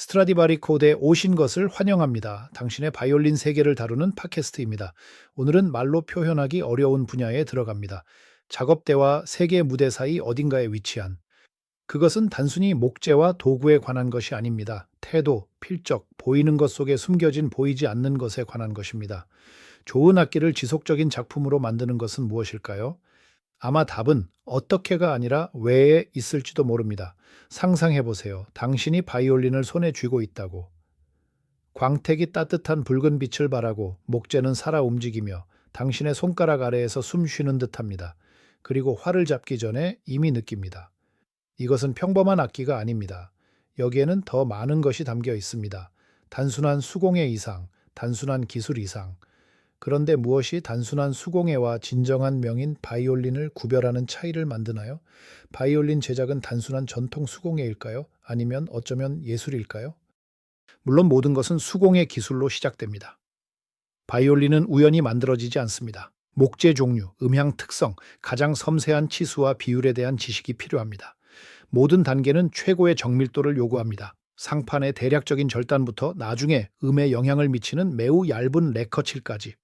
스트라디바리 코드에 오신 것을 환영합니다. 당신의 바이올린 세계를 다루는 팟캐스트입니다. 오늘은 말로 표현하기 어려운 분야에 들어갑니다. 작업대와 세계 무대 사이 어딘가에 위치한 그것은 단순히 목재와 도구에 관한 것이 아닙니다. 태도, 필적, 보이는 것 속에 숨겨진 보이지 않는 것에 관한 것입니다. 좋은 악기를 지속적인 작품으로 만드는 것은 무엇일까요? 아마 답은 어떻게가 아니라 왜에 있을지도 모릅니다. 상상해 보세요. 당신이 바이올린을 손에 쥐고 있다고. 광택이 따뜻한 붉은 빛을 발하고 목재는 살아 움직이며 당신의 손가락 아래에서 숨 쉬는 듯합니다. 그리고 활을 잡기 전에 이미 느낍니다. 이것은 평범한 악기가 아닙니다. 여기에는 더 많은 것이 담겨 있습니다. 단순한 수공예 이상, 단순한 기술 이상. 그런데 무엇이 단순한 수공예와 진정한 명인 바이올린을 구별하는 차이를 만드나요? 바이올린 제작은 단순한 전통 수공예일까요? 아니면 어쩌면 예술일까요? 물론 모든 것은 수공예 기술로 시작됩니다. 바이올린은 우연히 만들어지지 않습니다. 목재 종류, 음향 특성, 가장 섬세한 치수와 비율에 대한 지식이 필요합니다. 모든 단계는 최고의 정밀도를 요구합니다. 상판의 대략적인 절단부터 나중에 음에 영향을 미치는 매우 얇은 레커칠까지.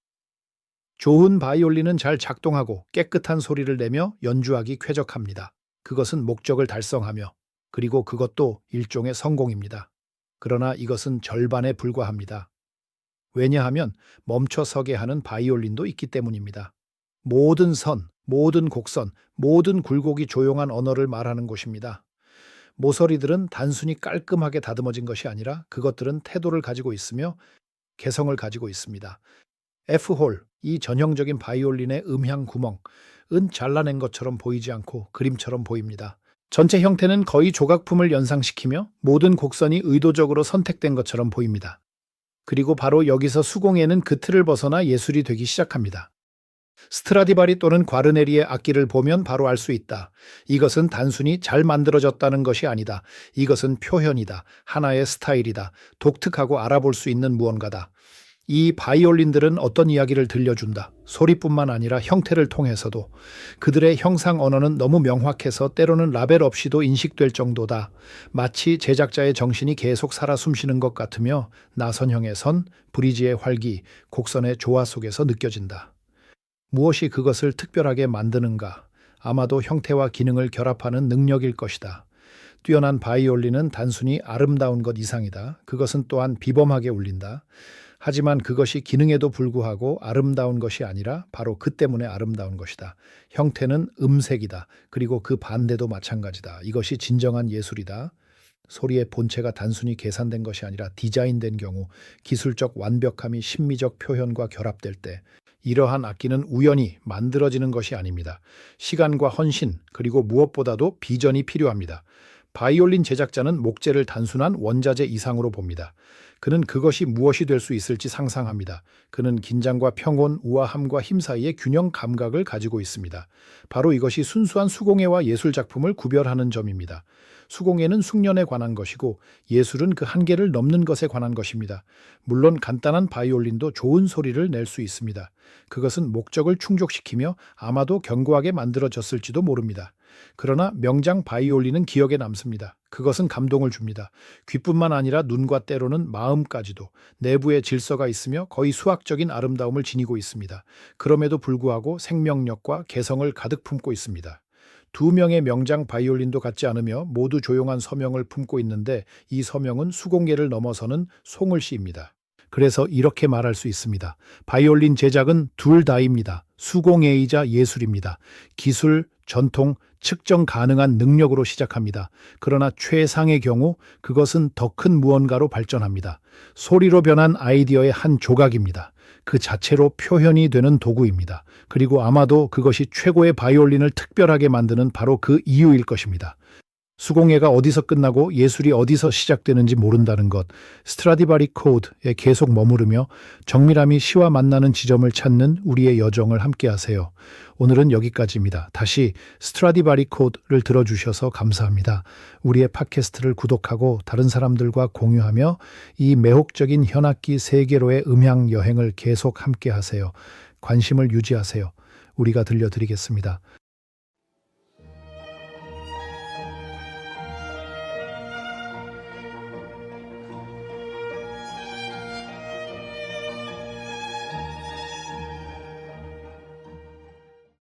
좋은 바이올린은 잘 작동하고 깨끗한 소리를 내며 연주하기 쾌적합니다. 그것은 목적을 달성하며 그리고 그것도 일종의 성공입니다. 그러나 이것은 절반에 불과합니다. 왜냐하면 멈춰 서게 하는 바이올린도 있기 때문입니다. 모든 선, 모든 곡선, 모든 굴곡이 조용한 언어를 말하는 곳입니다. 모서리들은 단순히 깔끔하게 다듬어진 것이 아니라 그것들은 태도를 가지고 있으며 개성을 가지고 있습니다. F홀, 이 전형적인 바이올린의 음향 구멍은 잘라낸 것처럼 보이지 않고 그림처럼 보입니다. 전체 형태는 거의 조각품을 연상시키며 모든 곡선이 의도적으로 선택된 것처럼 보입니다. 그리고 바로 여기서 수공예는 그 틀을 벗어나 예술이 되기 시작합니다. 스트라디바리 또는 과르네리의 악기를 보면 바로 알 수 있다. 이것은 단순히 잘 만들어졌다는 것이 아니다. 이것은 표현이다. 하나의 스타일이다. 독특하고 알아볼 수 있는 무언가다. 이 바이올린들은 어떤 이야기를 들려준다. 소리뿐만 아니라 형태를 통해서도 그들의 형상 언어는 너무 명확해서 때로는 라벨 없이도 인식될 정도다. 마치 제작자의 정신이 계속 살아 숨쉬는 것 같으며 나선형의 선, 브리지의 활기, 곡선의 조화 속에서 느껴진다. 무엇이 그것을 특별하게 만드는가? 아마도 형태와 기능을 결합하는 능력일 것이다. 뛰어난 바이올린은 단순히 아름다운 것 이상이다. 그것은 또한 비범하게 울린다. 하지만 그것이 기능에도 불구하고 아름다운 것이 아니라 바로 그 때문에 아름다운 것이다. 형태는 음색이다. 그리고 그 반대도 마찬가지다. 이것이 진정한 예술이다. 소리의 본체가 단순히 계산된 것이 아니라 디자인된 경우 기술적 완벽함이 심미적 표현과 결합될 때 이러한 악기는 우연히 만들어지는 것이 아닙니다. 시간과 헌신 그리고 무엇보다도 비전이 필요합니다. 바이올린 제작자는 목재를 단순한 원자재 이상으로 봅니다. 그는 그것이 무엇이 될 수 있을지 상상합니다. 그는 긴장과 평온, 우아함과 힘 사이의 균형 감각을 가지고 있습니다. 바로 이것이 순수한 수공예와 예술 작품을 구별하는 점입니다. 수공예는 숙련에 관한 것이고 예술은 그 한계를 넘는 것에 관한 것입니다. 물론 간단한 바이올린도 좋은 소리를 낼 수 있습니다. 그것은 목적을 충족시키며 아마도 견고하게 만들어졌을지도 모릅니다. 그러나 명장 바이올린은 기억에 남습니다. 그것은 감동을 줍니다. 귀뿐만 아니라 눈과 때로는 마음까지도 내부에 질서가 있으며 거의 수학적인 아름다움을 지니고 있습니다. 그럼에도 불구하고 생명력과 개성을 가득 품고 있습니다. 두 명의 명장 바이올린도 같지 않으며 모두 조용한 서명을 품고 있는데 이 서명은 수공예를 넘어서는 송을시입니다. 그래서 이렇게 말할 수 있습니다. 바이올린 제작은 둘 다입니다. 수공예이자 예술입니다. 기술, 전통, 측정 가능한 능력으로 시작합니다. 그러나 최상의 경우 그것은 더 큰 무언가로 발전합니다. 소리로 변한 아이디어의 한 조각입니다. 그 자체로 표현이 되는 도구입니다. 그리고 아마도 그것이 최고의 바이올린을 특별하게 만드는 바로 그 이유일 것입니다. 수공예가 어디서 끝나고 예술이 어디서 시작되는지 모른다는 것, 스트라디바리 코드에 계속 머무르며 정밀함이 시와 만나는 지점을 찾는 우리의 여정을 함께 하세요. 오늘은 여기까지입니다. 다시 스트라디바리 코드를 들어주셔서 감사합니다. 우리의 팟캐스트를 구독하고 다른 사람들과 공유하며 이 매혹적인 현악기 세계로의 음향 여행을 계속 함께 하세요. 관심을 유지하세요. 우리가 들려드리겠습니다.